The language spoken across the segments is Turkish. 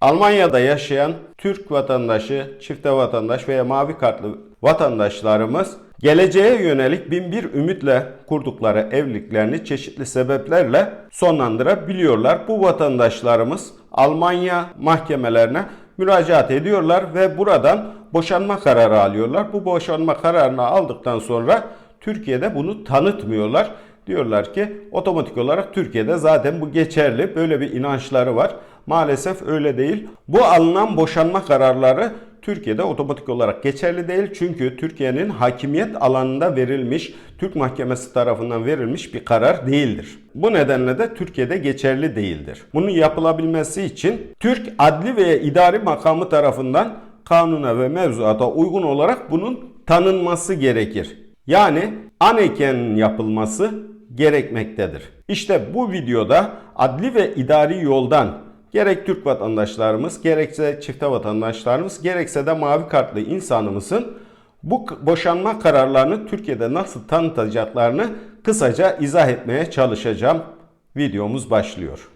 Almanya'da yaşayan Türk vatandaşı, çifte vatandaş veya mavi kartlı vatandaşlarımız geleceğe yönelik bin bir ümitle kurdukları evliliklerini çeşitli sebeplerle sonlandırabiliyorlar. Bu vatandaşlarımız Almanya mahkemelerine müracaat ediyorlar ve buradan boşanma kararı alıyorlar. Bu boşanma kararını aldıktan sonra Türkiye'de bunu tanıtmıyorlar. Diyorlar ki otomatik olarak Türkiye'de zaten bu geçerli. Böyle bir inançları var. Maalesef öyle değil. Bu alınan boşanma kararları Türkiye'de otomatik olarak geçerli değil. Çünkü Türkiye'nin hakimiyet alanında verilmiş, Türk Mahkemesi tarafından verilmiş bir karar değildir. Bu nedenle de Türkiye'de geçerli değildir. Bunun yapılabilmesi için Türk Adli ve İdari Makamı tarafından kanuna ve mevzuata uygun olarak bunun tanınması gerekir. Yani aneken yapılması gerekmektedir. İşte bu videoda adli ve idari yoldan gerek Türk vatandaşlarımız, gerekse çifte vatandaşlarımız, gerekse de mavi kartlı insanımızın bu boşanma kararlarını Türkiye'de nasıl tanıtacaklarını kısaca izah etmeye çalışacağım. Videomuz başlıyor.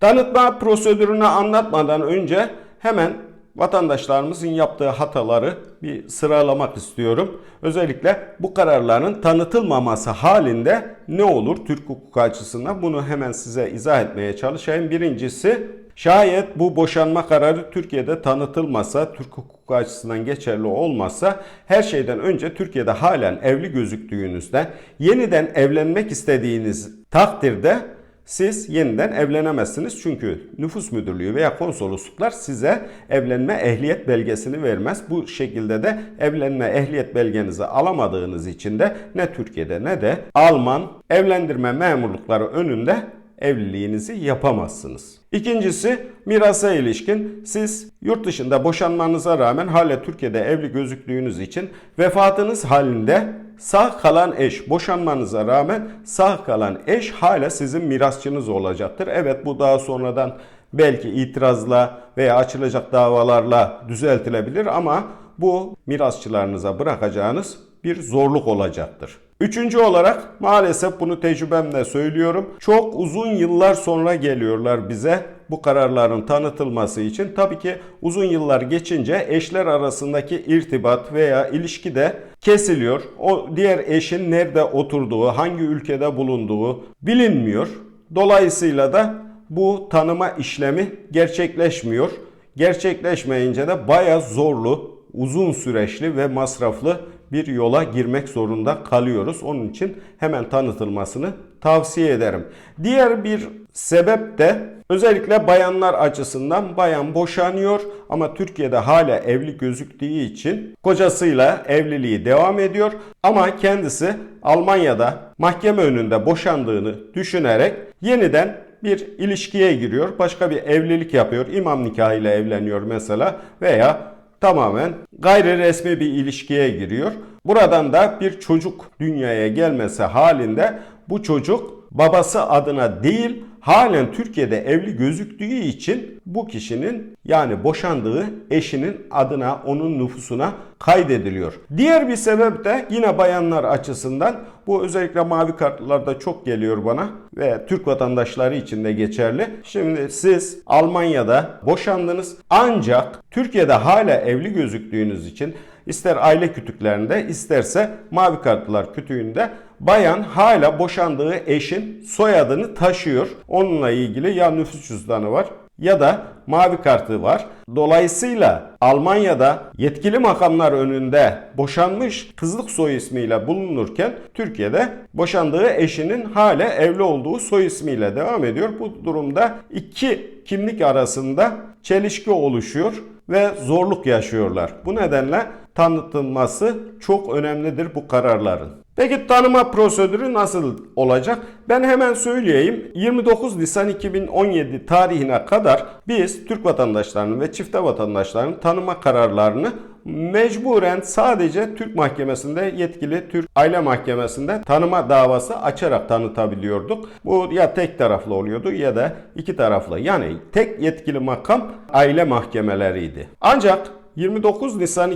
Tanıtma prosedürünü anlatmadan önce hemen vatandaşlarımızın yaptığı hataları bir sıralamak istiyorum. Özellikle bu kararların tanıtılmaması halinde ne olur Türk hukuku açısından bunu hemen size izah etmeye çalışayım. Birincisi şayet bu boşanma kararı Türkiye'de tanıtılmasa, Türk hukuku açısından geçerli olmazsa her şeyden önce Türkiye'de halen evli gözüktüğünüzde yeniden evlenmek istediğiniz takdirde siz yeniden evlenemezsiniz çünkü nüfus müdürlüğü veya konsolosluklar size evlenme ehliyet belgesini vermez. Bu şekilde de evlenme ehliyet belgenizi alamadığınız için de ne Türkiye'de ne de Alman evlendirme memurlukları önünde evliliğinizi yapamazsınız. İkincisi mirasa ilişkin siz yurt dışında boşanmanıza rağmen hala Türkiye'de evli gözüktüğünüz için vefatınız halinde sağ kalan eş boşanmanıza rağmen sağ kalan eş hala sizin mirasçınız olacaktır. Evet bu daha sonradan belki itirazla veya açılacak davalarla düzeltilebilir ama bu mirasçılarınıza bırakacağınız bir zorluk olacaktır. Üçüncü olarak maalesef bunu tecrübemle söylüyorum. Çok uzun yıllar sonra geliyorlar bize bu kararların tanıtılması için. Tabii ki uzun yıllar geçince eşler arasındaki irtibat veya ilişki de kesiliyor. O diğer eşin nerede oturduğu, hangi ülkede bulunduğu bilinmiyor. Dolayısıyla da bu tanıma işlemi gerçekleşmiyor. Gerçekleşmeyince de bayağı zorlu, uzun süreçli ve masraflı bir yola girmek zorunda kalıyoruz. Onun için hemen tanıtılmasını tavsiye ederim. Diğer bir sebep de özellikle bayanlar açısından bayan boşanıyor ama Türkiye'de hala evli gözüktüğü için kocasıyla evliliği devam ediyor ama kendisi Almanya'da mahkeme önünde boşandığını düşünerek yeniden bir ilişkiye giriyor. Başka bir evlilik yapıyor. İmam nikahıyla evleniyor mesela veya tamamen gayri resmi bir ilişkiye giriyor. Buradan da bir çocuk dünyaya gelmesi halinde bu çocuk babası adına değil halen Türkiye'de evli gözüktüğü için bu kişinin yani boşandığı eşinin adına onun nüfusuna kaydediliyor. Diğer bir sebep de yine bayanlar açısından bu özellikle mavi kartlarda çok geliyor bana ve Türk vatandaşları için de geçerli. Şimdi siz Almanya'da boşandınız ancak Türkiye'de hala evli gözüktüğünüz için ister aile kütüklerinde isterse mavi kartlar kütüğünde bayan hala boşandığı eşin soyadını taşıyor. Onunla ilgili ya nüfus cüzdanı var ya da mavi kartı var. Dolayısıyla Almanya'da yetkili makamlar önünde boşanmış kızlık soy ismiyle bulunurken Türkiye'de boşandığı eşinin hala evli olduğu soy ismiyle devam ediyor. Bu durumda iki kimlik arasında çelişki oluşuyor ve zorluk yaşıyorlar. Bu nedenle tanıtılması çok önemlidir bu kararların. Peki tanıma prosedürü nasıl olacak? Ben hemen söyleyeyim. 29 Nisan 2017 tarihine kadar biz Türk vatandaşlarının ve çifte vatandaşlarının tanıma kararlarını mecburen sadece Türk mahkemesinde yetkili Türk aile mahkemesinde tanıma davası açarak tanıtabiliyorduk. Bu ya tek taraflı oluyordu ya da iki taraflı. Yani tek yetkili makam aile mahkemeleriydi. Ancak 29 Nisan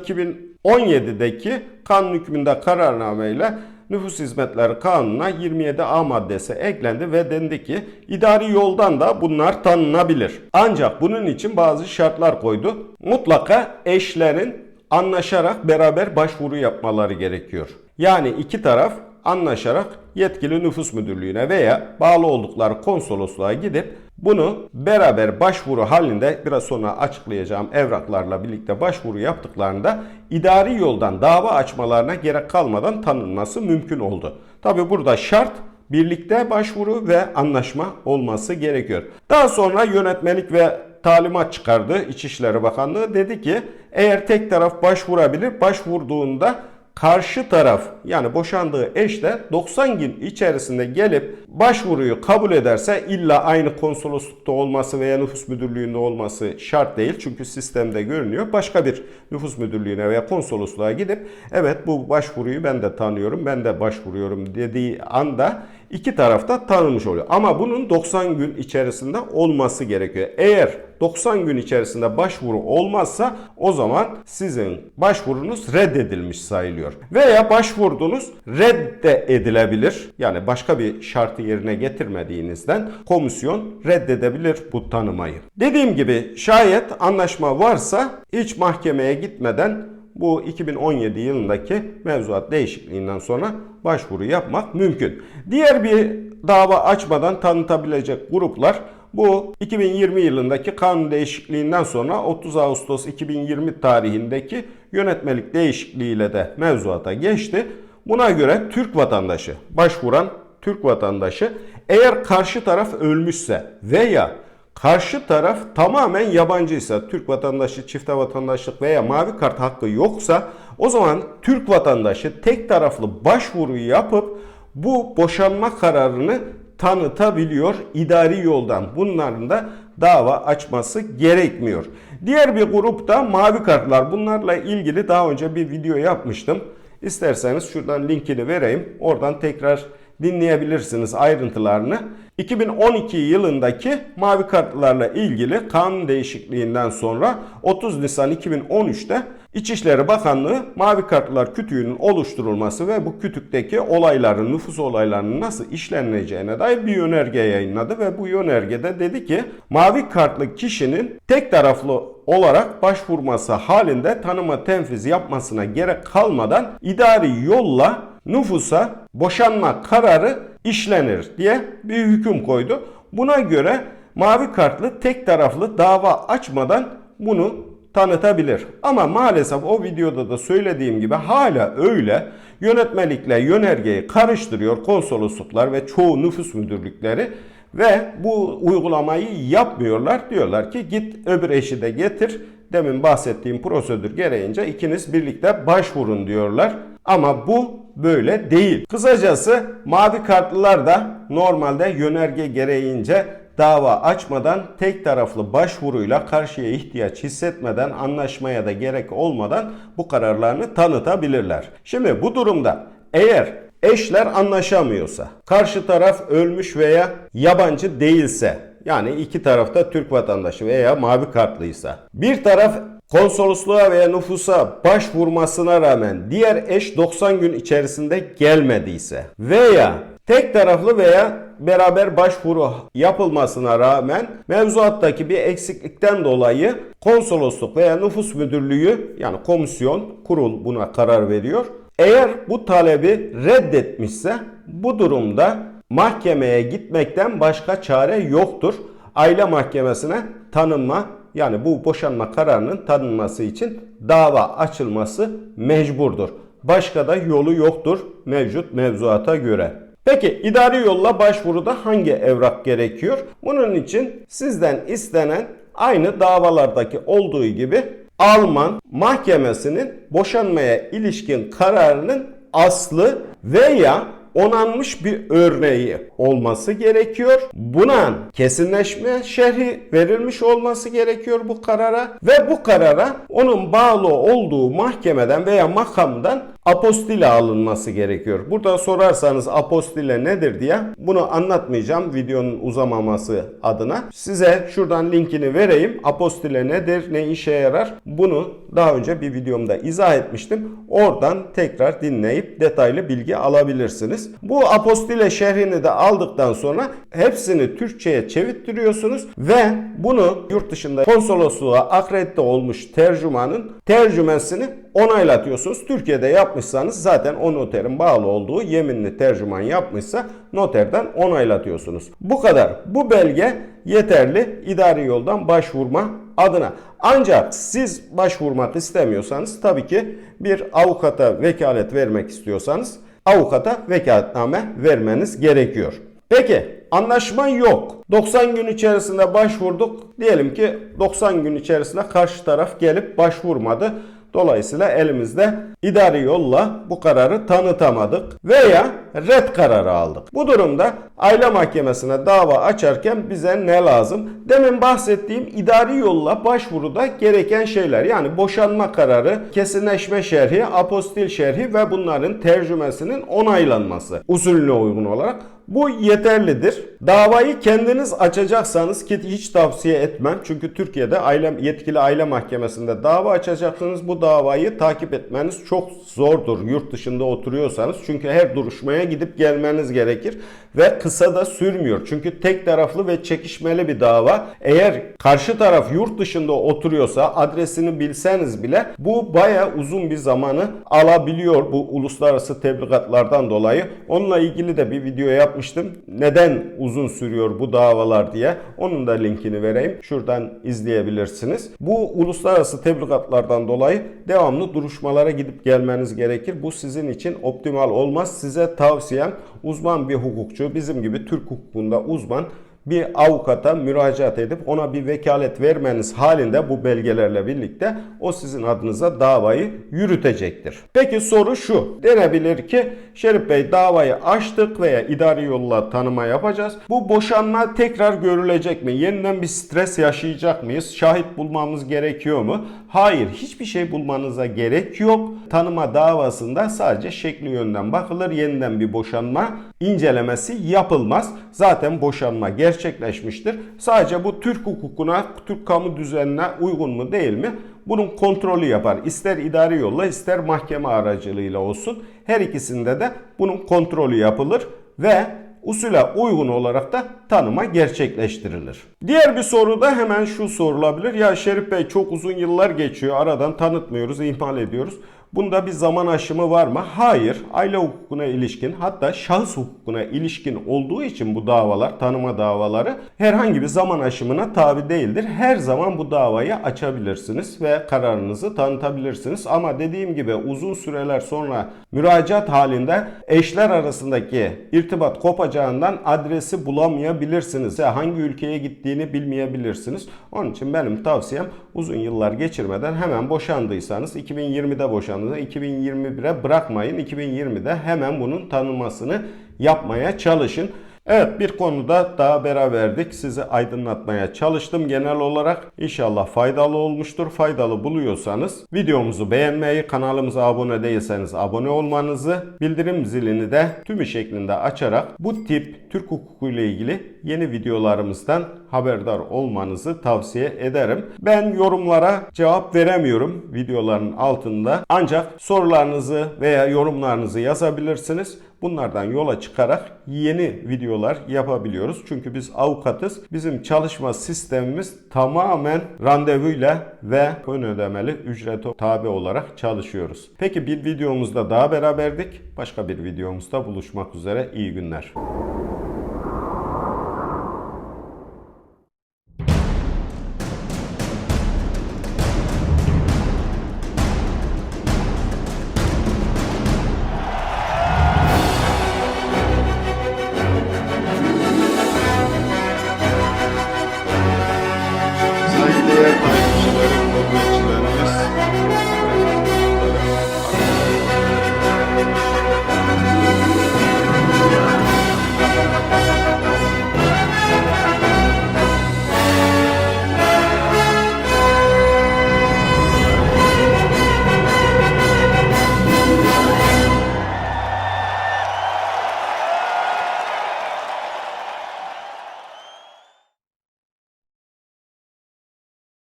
2017'deki kanun hükmünde kararnameyle Nüfus Hizmetleri Kanunu'na 27A maddesi eklendi ve dendi ki idari yoldan da bunlar tanınabilir. Ancak bunun için bazı şartlar koydu. Mutlaka eşlerin anlaşarak beraber başvuru yapmaları gerekiyor. Yani iki taraf anlaşarak yetkili nüfus müdürlüğüne veya bağlı oldukları konsolosluğa gidip bunu beraber başvuru halinde biraz sonra açıklayacağım evraklarla birlikte başvuru yaptıklarında idari yoldan dava açmalarına gerek kalmadan tanınması mümkün oldu. Tabi burada şart birlikte başvuru ve anlaşma olması gerekiyor. Daha sonra yönetmelik ve talimat çıkardı İçişleri Bakanlığı. Dedi ki eğer tek taraf başvurabilir, başvurduğunda karşı taraf yani boşandığı eş de 90 gün içerisinde gelip başvuruyu kabul ederse illa aynı konsoloslukta olması veya nüfus müdürlüğünde olması şart değil. Çünkü sistemde görünüyor. Başka bir nüfus müdürlüğüne veya konsolosluğa gidip evet bu başvuruyu ben de tanıyorum, ben de başvuruyorum dediği anda iki tarafta tanınmış oluyor. Ama bunun 90 gün içerisinde olması gerekiyor. Eğer 90 gün içerisinde başvuru olmazsa o zaman sizin başvurunuz reddedilmiş sayılıyor. Veya başvurdunuz redde edilebilir. Yani başka bir şartı yerine getirmediğinizden komisyon reddedebilir bu tanımayı. Dediğim gibi şayet anlaşma varsa hiç mahkemeye gitmeden bu 2017 yılındaki mevzuat değişikliğinden sonra başvuru yapmak mümkün. Diğer bir dava açmadan tanıtabilecek gruplar bu 2020 yılındaki kanun değişikliğinden sonra 30 Ağustos 2020 tarihindeki yönetmelik değişikliğiyle de mevzuata geçti. Buna göre Türk vatandaşı, başvuran Türk vatandaşı eğer karşı taraf ölmüşse veya karşı taraf tamamen yabancıysa, Türk vatandaşı, çifte vatandaşlık veya mavi kart hakkı yoksa o zaman Türk vatandaşı tek taraflı başvuruyu yapıp bu boşanma kararını tanıtabiliyor idari yoldan. Bunların da dava açması gerekmiyor. Diğer bir grupta mavi kartlar. Bunlarla ilgili daha önce bir video yapmıştım. İsterseniz şuradan linkini vereyim. Oradan tekrar dinleyebilirsiniz ayrıntılarını. 2012 yılındaki mavi kartlarla ilgili kanun değişikliğinden sonra 30 Nisan 2013'te İçişleri Bakanlığı mavi kartlar kütüğünün oluşturulması ve bu kütükteki olayların, nüfus olaylarının nasıl işleneceğine dair bir yönerge yayınladı ve bu yönergede dedi ki mavi kartlı kişinin tek taraflı olarak başvurması halinde tanıma tenfiz yapmasına gerek kalmadan idari yolla nüfusa boşanma kararı işlenir diye bir hüküm koydu. Buna göre mavi kartlı tek taraflı dava açmadan bunu tanıtabilir. Ama maalesef o videoda da söylediğim gibi hala öyle yönetmelikle yönergeyi karıştırıyor konsolosluklar ve çoğu nüfus müdürlükleri ve bu uygulamayı yapmıyorlar. Diyorlar ki git öbür eşi de getir. Demin bahsettiğim prosedür gereğince ikiniz birlikte başvurun diyorlar. Ama bu böyle değil. Kısacası mavi kartlılar da normalde yönerge gereğince dava açmadan tek taraflı başvuruyla karşıya ihtiyaç hissetmeden anlaşmaya da gerek olmadan bu kararlarını tanıtabilirler. Şimdi bu durumda eğer eşler anlaşamıyorsa, karşı taraf ölmüş veya yabancı değilse, yani iki tarafta Türk vatandaşı veya mavi kartlıysa, bir taraf konsolosluğa veya nüfusa başvurmasına rağmen diğer eş 90 gün içerisinde gelmediyse veya tek taraflı veya beraber başvuru yapılmasına rağmen mevzuattaki bir eksiklikten dolayı konsolosluk veya nüfus müdürlüğü yani komisyon, kurul buna karar veriyor. Eğer bu talebi reddetmişse bu durumda mahkemeye gitmekten başka çare yoktur. Aile mahkemesine tanınma yani bu boşanma kararının tanınması için dava açılması mecburdur. Başka da yolu yoktur mevcut mevzuata göre. Peki idari yolla başvuruda hangi evrak gerekiyor? Bunun için sizden istenen aynı davalardaki olduğu gibi Alman mahkemesinin boşanmaya ilişkin kararının aslı veya onanmış bir örneği olması gerekiyor. Buna kesinleşme şerhi verilmiş olması gerekiyor bu karara ve bu karara onun bağlı olduğu mahkemeden veya makamdan apostille alınması gerekiyor. Burada sorarsanız apostille nedir diye bunu anlatmayacağım videonun uzamaması adına. Size şuradan linkini vereyim. Apostille nedir, ne işe yarar? Bunu daha önce bir videomda izah etmiştim. Oradan tekrar dinleyip detaylı bilgi alabilirsiniz. Bu apostille şerhini de aldıktan sonra hepsini Türkçe'ye çevirttiriyorsunuz ve bunu yurt dışında konsolosluğa akredite olmuş tercümanın tercümesini onaylatıyorsunuz. Türkiye'de yapmışsanız zaten o noterin bağlı olduğu yeminli tercüman yapmışsa noterden onaylatıyorsunuz. Bu kadar. Bu belge yeterli idari yoldan başvurma adına. Ancak siz başvurmak istemiyorsanız tabii ki bir avukata vekalet vermek istiyorsanız avukata vekaletname vermeniz gerekiyor. Peki anlaşma yok. 90 gün içerisinde başvurduk. Diyelim ki 90 gün içerisinde karşı taraf gelip başvurmadı. Dolayısıyla elimizde idari yolla bu kararı tanıtamadık veya red kararı aldık. Bu durumda aile mahkemesine dava açarken bize ne lazım? Demin bahsettiğim idari yolla başvuruda gereken şeyler yani boşanma kararı, kesinleşme şerhi, apostil şerhi ve bunların tercümesinin onaylanması usulüne uygun olarak bu yeterlidir. Davayı kendiniz açacaksanız ki hiç tavsiye etmem. Çünkü Türkiye'de aile yetkili aile mahkemesinde dava açacaksınız. Bu davayı takip etmeniz çok zordur yurt dışında oturuyorsanız. Çünkü her duruşmaya gidip gelmeniz gerekir ve kısa da sürmüyor. Çünkü tek taraflı ve çekişmeli bir dava. Eğer karşı taraf yurt dışında oturuyorsa adresini bilseniz bile bu baya uzun bir zamanı alabiliyor bu uluslararası tebligatlardan dolayı. Onunla ilgili de bir video yapmıştım. Neden uzun sürüyor bu davalar diye. Onun da linkini vereyim. Şuradan izleyebilirsiniz. Bu uluslararası tebligatlardan dolayı devamlı duruşmalara gidip gelmeniz gerekir. Bu sizin için optimal olmaz. Size tavsiyem uzman bir hukukçu, bizim gibi Türk hukukunda uzman bir avukata müracaat edip ona bir vekalet vermeniz halinde bu belgelerle birlikte o sizin adınıza davayı yürütecektir. Peki soru şu. Denebilir ki Şerif Bey davayı açtık veya idari yolla tanıma yapacağız. Bu boşanma tekrar görülecek mi? Yeniden bir stres yaşayacak mıyız? Şahit bulmamız gerekiyor mu? Hayır, hiçbir şey bulmanıza gerek yok. Tanıma davasında sadece şekli yönden bakılır. Yeniden bir boşanma incelemesi yapılmaz. Zaten boşanma gerçekleşmiştir. Sadece bu Türk hukukuna, Türk kamu düzenine uygun mu değil mi? Bunun kontrolü yapar. İster idari yolla ister mahkeme aracılığıyla olsun. Her ikisinde de bunun kontrolü yapılır ve usule uygun olarak da tanıma gerçekleştirilir. Diğer bir soru da hemen şu sorulabilir. Ya Şerif Bey çok uzun yıllar geçiyor. Aradan tanıtmıyoruz, ihmal ediyoruz. Bunda bir zaman aşımı var mı? Hayır. Aile hukukuna ilişkin hatta şahıs hukukuna ilişkin olduğu için bu davalar, tanıma davaları herhangi bir zaman aşımına tabi değildir. Her zaman bu davayı açabilirsiniz ve kararınızı tanıtabilirsiniz. Ama dediğim gibi uzun süreler sonra müracaat halinde eşler arasındaki irtibat kopacağından adresi bulamayabilirsiniz. Ya hangi ülkeye gittiğini bilmeyebilirsiniz. Onun için benim tavsiyem uzun yıllar geçirmeden hemen boşandıysanız 2020'de boşandıysanız 2021'e bırakmayın. 2020'de hemen bunun tanınmasını yapmaya çalışın. Evet bir konuda daha beraberdik. Sizi aydınlatmaya çalıştım genel olarak. İnşallah faydalı olmuştur. Faydalı buluyorsanız videomuzu beğenmeyi, kanalımıza abone değilseniz abone olmanızı, bildirim zilini de tümü şeklinde açarak bu tip Türk hukuku ile ilgili yeni videolarımızdan haberdar olmanızı tavsiye ederim. Ben yorumlara cevap veremiyorum videoların altında. Ancak sorularınızı veya yorumlarınızı yazabilirsiniz. Bunlardan yola çıkarak yeni videolar yapabiliyoruz. Çünkü biz avukatız. Bizim çalışma sistemimiz tamamen randevuyla ve ön ödemeli ücrete tabi olarak çalışıyoruz. Peki bir videomuzda daha beraberdik. Başka bir videomuzda buluşmak üzere. İyi günler.